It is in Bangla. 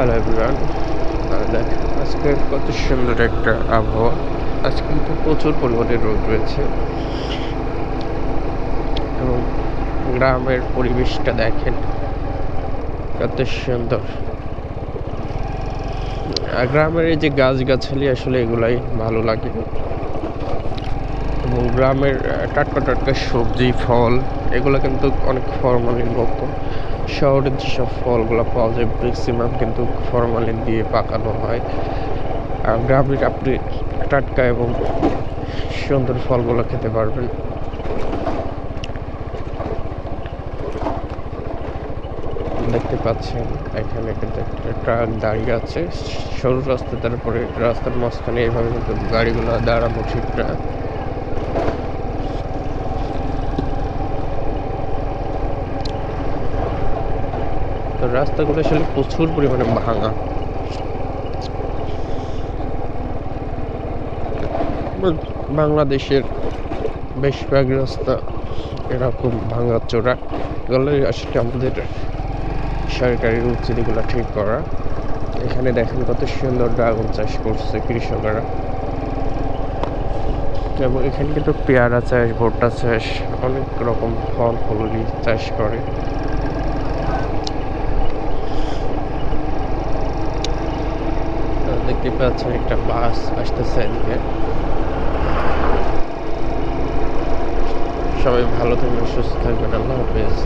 হ্যালো এভরিওয়ান আজকে কত সুন্দর একটা আবহাওয়া। আজকে কিন্তু প্রচুর পরিমাণে রোদ রয়েছে। এবং গ্রামের পরিবেশটা দেখেন কত সুন্দর। গ্রামের এই যে গাছগাছালি আসলে এগুলাই ভালো লাগে। এবং গ্রামের টাটকা টাটকা সবজি, ফল, এগুলো কিন্তু অনেক ফরমালিন মুক্ত শহরের যেসব ফলগুলো পাওয়া যায় ম্যাক্সিমাম কিন্তু ফরমালিন দিয়ে পাকানো হয়। আর গ্রামের আপনি টাটকা এবং সুন্দর ফলগুলো খেতে পারবেন। দেখতে পাচ্ছেন, এখানে কিন্তু একটা ট্রাক দাঁড়িয়ে আছে। সরু রাস্তা তারপরে রাস্তার মাঝখানে এইভাবে কিন্তু গাড়িগুলো দাঁড়ানো ঠিক তো রাস্তাগুলো আসলে প্রচুর পরিমাণে ভাঙা। বাংলাদেশের বেশিরভাগ রাস্তা এরকম ভাঙা চোরা। এগুলো আসলে আমাদের সরকারের উচিত এগুলো ঠিক করা। এখানে দেখেন কত সুন্দর ড্রাগন চাষ করছে কৃষকরা। এবং এখানে কিন্তু পেয়ারা চাষ, ভুট্টা চাষ, অনেক রকম ফল ফলই চাষ করে। দেখতে পাচ্ছেন একটা বাস আসতেছে এদিকে। সবাই ভালো থাকবেন সুস্থ থাকবেন আল্লাহ হাফেজ।